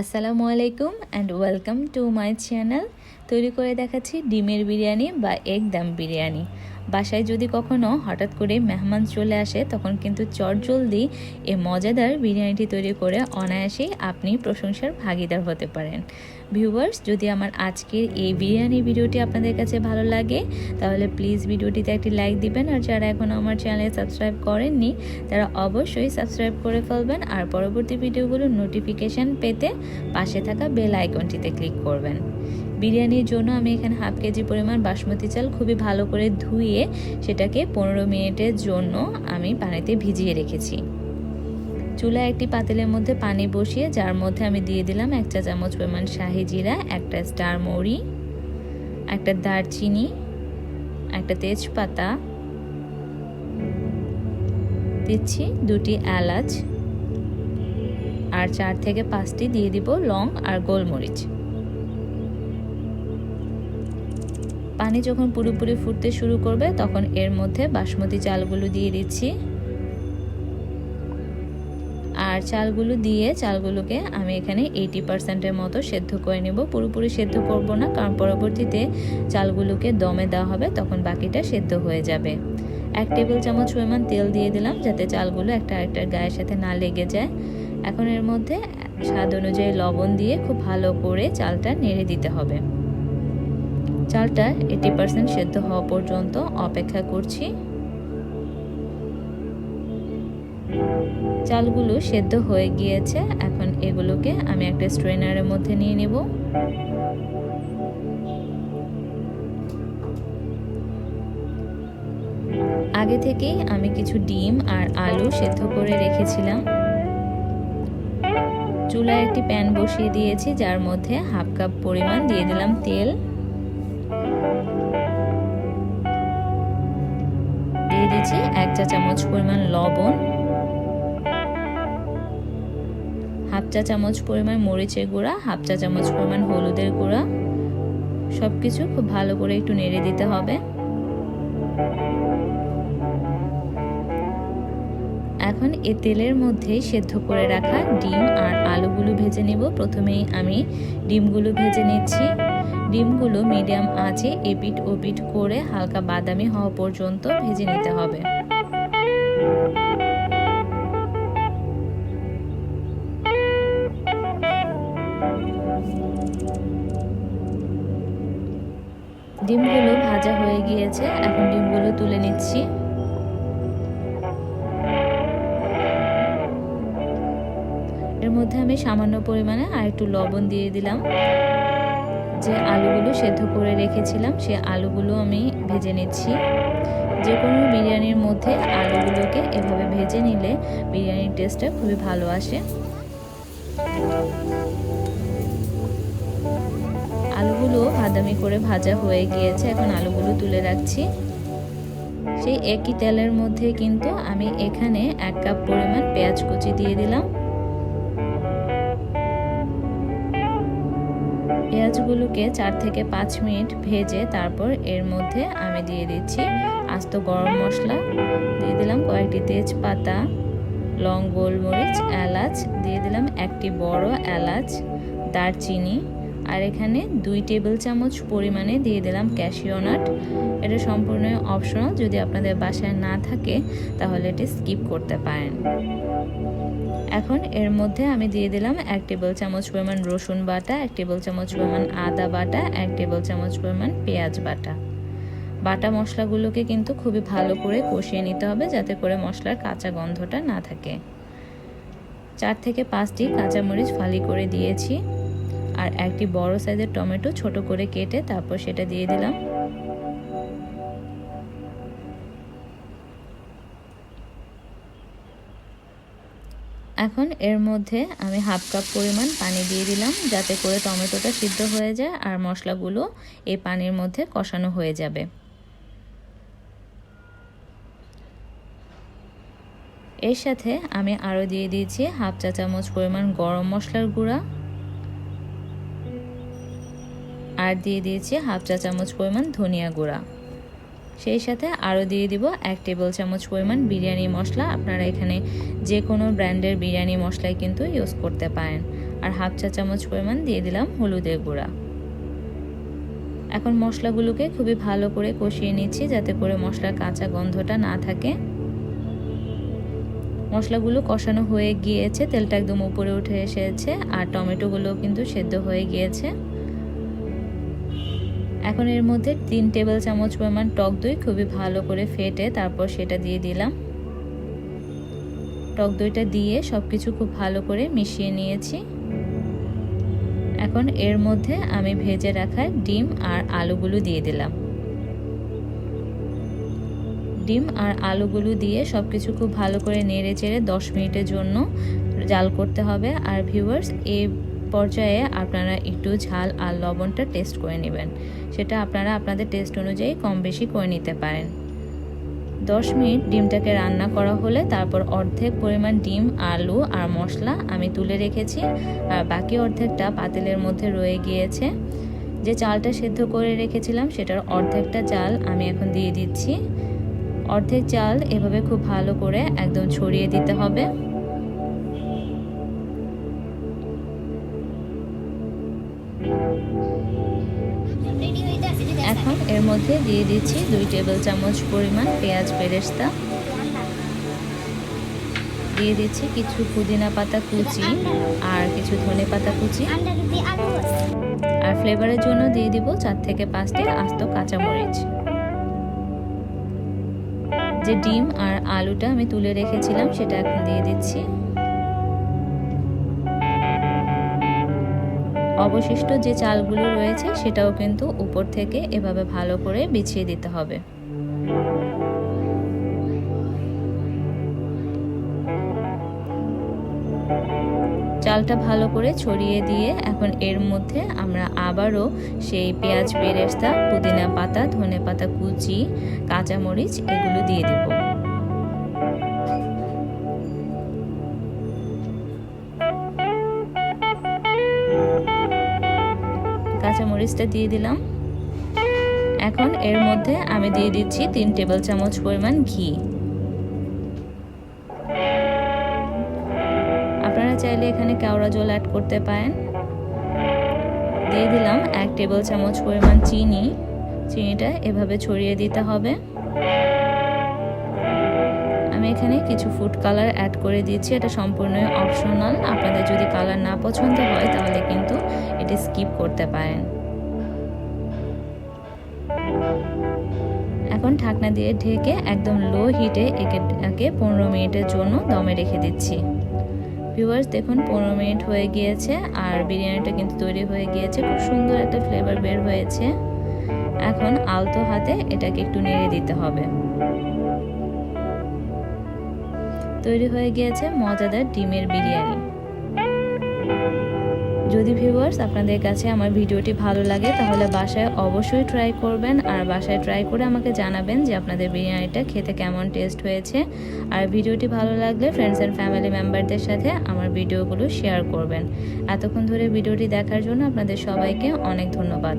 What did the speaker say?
আসসালামু আলাইকুম and welcome to my channel তৈরি করে দেখাচ্ছি ডিমের বিরিয়ানি বা এগ দাম বিরিয়ানি। বাসায় যদি কখনো হঠাৎ করে মেহমান চলে আসে, তখন কিন্তু চটজলদি এ মজাদার বিরিয়ানিটি তৈরি করে অনায়াসেই আপনি প্রশংসার ভাগিদার হতে পারেন। ভিউয়ার্স, যদি আমার আজকের এই বিরিয়ানি ভিডিওটি আপনাদের কাছে ভালো লাগে, তাহলে প্লিজ ভিডিওটিতে একটি লাইক দিবেন। আর যারা এখনও আমার চ্যানেলে সাবস্ক্রাইব করেননি, তারা অবশ্যই সাবস্ক্রাইব করে ফেলবেন। আর পরবর্তী ভিডিওগুলোর নোটিফিকেশান পেতে পাশে থাকা বেল আইকনটিতে ক্লিক করবেন। বিরিয়ানির জন্য আমি এখানে হাফ কেজি পরিমাণ বাসমতি চাল খুবই ভালো করে ধুয়ে সেটাকে পনেরো মিনিটের জন্য আমি পানিতে ভিজিয়ে রেখেছি। চুলা একটি পাতিলের মধ্যে পানি বসিয়ে যার মধ্যে আমি দিয়ে দিলাম এক চা চামচ পরিমাণ শাহি জিরা, একটা স্টার মৌরি, একটা দারচিনি, একটা তেজপাতা, দিচ্ছি দুটি এলাচ, আর চার থেকে পাঁচটি দিয়ে দিব লং আর গোলমরিচ। পানি যখন পুরোপুরি ফুটতে শুরু করবে, তখন এর মধ্যে বাসমতি চালগুলো দিয়ে দিচ্ছি। আর চালগুলো দিয়ে চালগুলোকে আমি এখানে এইটি পার্সেন্টের মতো সেদ্ধ করে নেব। পুরোপুরি সেদ্ধ করব না, কারণ পরবর্তীতে চালগুলোকে দমে দেওয়া হবে, তখন বাকিটা সেদ্ধ হয়ে যাবে। এক টেবিল চামচ পরিমাণ তেল দিয়ে দিলাম, যাতে চালগুলো একটা আরেকটার গায়ের সাথে না লেগে যায়। এখন এর মধ্যে স্বাদ অনুযায়ী লবণ দিয়ে খুব ভালো করে চালটা নেড়ে দিতে হবে। চালটা এইটি পার্সেন্ট সেদ্ধ হওয়া পর্যন্ত অপেক্ষা করছি। চালগুলো সেদ্ধ হয়ে গিয়েছে, এখন এগুলোকে আমি একটা স্ট্রেনারের মধ্যে নিয়ে নেব। আগে থেকেই আমি কিছু ডিম আর আলু সেদ্ধ করে রেখেছিলাম। চুলায় একটি প্যান বসিয়ে দিয়েছি, যার মধ্যে হাফ কাপ পরিমাণ দিয়ে দিলাম তেল। দিয়ে দিচ্ছি এক চা চামচ পরিমাণ লবণ, হাফ চা চামচ পরিমাণ মরিচের গুঁড়া, হাফ চা চামচ পরিমাণ হলুদের গুঁড়া সব কিছু খুব ভালো করে একটু নেড়ে দিতে হবে। এখন এ তেলের মধ্যে সেদ্ধ করে রাখা ডিম আর আলুগুলো ভেজে নেব। প্রথমেই আমি ডিমগুলো ভেজে নিচ্ছি। ডিমগুলো মিডিয়াম আঁচে এপিট ওপিট করে হালকা বাদামি হওয়া পর্যন্ত ভেজে নিতে হবে। ডিমগুলো ভাজা হয়ে গিয়েছে, এখন ডিমগুলো তুলে নিচ্ছি। এর মধ্যে আমি সামান্য পরিমাণে আর একটু লবণ দিয়ে দিলাম। যে আলুগুলো সেদ্ধ করে রেখেছিলাম, সে আলুগুলো আমি ভেজে নিচ্ছি। যে কোনো বিরিয়ানির মধ্যে আলুগুলোকে এভাবে ভেজে নিলে বিরিয়ানির টেস্টটা খুবই ভালো আসে। আলুগুলো বাদামি করে ভাজা হয়ে গিয়েছে, এখন আলুগুলো তুলে রাখছি। সেই একই তেলের মধ্যে কিন্তু আমি এখানে এক কাপ পরিমাণ পেঁয়াজ কুচি দিয়ে দিলাম। পেঁয়াজগুলোকে চার থেকে পাঁচ মিনিট ভেজে তারপর এর মধ্যে আমি দিয়ে দিচ্ছি আস্ত গরম মশলা। দিয়ে দিলাম কয়েকটি তেজপাতা, লং গোলমরিচ, এলাচ। দিয়ে দিলাম একটি বড় এলাচ, দারচিনি। আর এখানে দুই টেবিল চামচ পরিমাণে দিয়ে দিলাম ক্যাশিও নাট। এটা সম্পূর্ণ অপশনাল যদি আপনাদের বাসায় না থাকে, তাহলে এটি স্কিপ করতে পারেন। এখন এর মধ্যে আমি দিয়ে দিলাম এক টেবিল চামচ পরিমাণ রসুন বাটা, এক টেবিল চামচ পরিমাণ আদা বাটা, এক টেবিল চামচ পরিমাণ পেঁয়াজ বাটা। বাটা মশলাগুলোকে কিন্তু খুবই ভালো করে কষিয়ে নিতে হবে যাতে করে মশলার কাঁচা গন্ধটা না থাকে। চার থেকে পাঁচটি কাঁচামরিচ ফালি করে দিয়েছি। আর একটি বড় সাইজের টমেটো ছোট করে কেটে তারপর সেটা দিয়ে দিলাম। এখন এর মধ্যে আমি হাফ কাপ পরিমাণ পানি দিয়ে দিলাম যাতে করে টমেটোটা সিদ্ধ হয়ে যায় আর মশলাগুলো এই পানির মধ্যে কষানো হয়ে যাবে। এর সাথে আমি আরও দিয়ে দিয়েছি হাফ চা চামচ পরিমাণ গরম মশলার গুঁড়া। আর দিয়ে দিয়েছি হাফ চা চামচ পরিমাণ ধনিয়া গুঁড়া। সেই সাথে আরও দিয়ে দিব এক টেবিল চামচ পরিমাণ বিরিয়ানি মশলা। আপনারা এখানে যে কোনো ব্র্যান্ডের বিরিয়ানি মশলাই কিন্তু ইউজ করতে পারেন। আর হাফ চা চামচ পরিমাণ দিয়ে দিলাম হলুদের গুঁড়া। এখন মশলাগুলোকে খুবই ভালো করে কষিয়ে নিচ্ছি যাতে করে মশলার কাঁচা গন্ধটা না থাকে। মশলাগুলো কষানো হয়ে গিয়েছে, তেলটা একদম উপরে উঠে এসেছে, আর টমেটোগুলো কিন্তু সেদ্ধ হয়ে গিয়েছে। এখন এর মধ্যে তিন টেবিল চামচ পরিমাণ টক দই খুবই ভালো করে ফেটে তারপর সেটা দিয়ে দিলাম। টক দইটা দিয়ে সব কিছু খুব ভালো করে মিশিয়ে নিয়েছি। এখন এর মধ্যে আমি ভেজে রাখা ডিম আর আলুগুলো দিয়ে দিলাম। ডিম আর আলুগুলো দিয়ে সব কিছু খুব ভালো করে নেড়ে চেড়ে দশ মিনিটের জন্য জাল করতে হবে। আর ভিউয়ার্স এই পর্যায়ে আপনারা একটু ঝাল আর লবণটা টেস্ট করে নেবেন। সেটা আপনারা আপনাদের টেস্ট অনুযায়ী কম বেশি করে নিতে পারেন। দশ মিনিট ডিমটাকে রান্না করা হলে তারপর অর্ধেক পরিমাণ ডিম, আলু আর মশলা আমি তুলে রেখেছি। আর বাকি অর্ধেকটা পাতিলের মধ্যে রয়ে গিয়েছে। যে চালটা সেদ্ধ করে রেখেছিলাম সেটার অর্ধেকটা চাল আমি এখন দিয়ে দিচ্ছি। অর্ধেক চাল এভাবে খুব ভালো করে একদম ছড়িয়ে দিতে হবে। এখন এর মধ্যে দিয়ে দিচ্ছি দুই টেবিল চামচ পরিমাণ পেঁয়াজ বেরেস্তা। দিয়ে দিচ্ছি কিছু পুদিনা পাতা কুচি আর কিছু ধনে পাতা কুচি। আর ফ্লেভারের জন্য দিয়ে দিব চার থেকে পাঁচটি আস্ত কাঁচামরিচ। যে ডিম আর আলুটা আমি তুলে রেখেছিলাম সেটা এখন দিয়ে দিচ্ছি। অবশিষ্ট যে চালগুলো রয়েছে সেটাও কিন্তু উপর থেকে এভাবে ভালো করে বিছিয়ে দিতে হবে। চালটা ভালো করে ছড়িয়ে দিয়ে এখন এর মধ্যে আমরা আবারও সেই পেঁয়াজ বেরেস্তা পুদিনা পাতা, ধনে পাতা কুচি, কাঁচামরিচ এগুলো দিয়ে দেব। কাঁচামরিচটা দিয়ে দিলাম। এখন এর মধ্যে আমি দিয়ে দিচ্ছি তিন টেবিল চামচ পরিমাণ ঘি। আপনারা চাইলে এখানে কেওড়া জল অ্যাড করতে পারেন। দিয়ে দিলাম এক টেবিল চামচ পরিমাণ চিনি। চিনিটা এভাবে ছড়িয়ে দিতে হবে। আমি এখানে কিছু ফুড কালার অ্যাড করে দিচ্ছি। এটা সম্পূর্ণই অপশনাল আপনাদের যদি কালার না পছন্দ হয়, তাহলে কিন্তু করতে পারেন। এখন ঢাকনা দিয়ে ঢেকে একদম লো হিটে একে একে পনেরো মিনিটের জন্য দমে রেখে দিচ্ছি। ভিউয়ার্স দেখুন, পনেরো মিনিট হয়ে গিয়েছে আর বিরিয়ানিটা কিন্তু তৈরি হয়ে গিয়েছে। খুব সুন্দর একটা ফ্লেভার বের হয়েছে। এখন আলতো হাতে এটাকে একটু নেড়ে দিতে হবে। তৈরি হয়ে গিয়েছে মজাদার ডিমের বিরিয়ানি। যদি ভিউয়ার্স আপনাদের কাছে আমার ভিডিওটি ভালো লাগে, তাহলে বাসায় অবশ্যই ট্রাই করবেন। আর বাসায় ট্রাই করে আমাকে জানাবেন যে আপনাদের বিরিয়ানিটা খেতে কেমন টেস্ট হয়েছে। আর ভিডিওটি ভালো লাগলে ফ্রেন্ডস অ্যান্ড ফ্যামিলি মেম্বারদের সাথে আমার ভিডিওগুলো শেয়ার করবেন। এতক্ষণ ধরে ভিডিওটি দেখার জন্য আপনাদের সবাইকে অনেক ধন্যবাদ।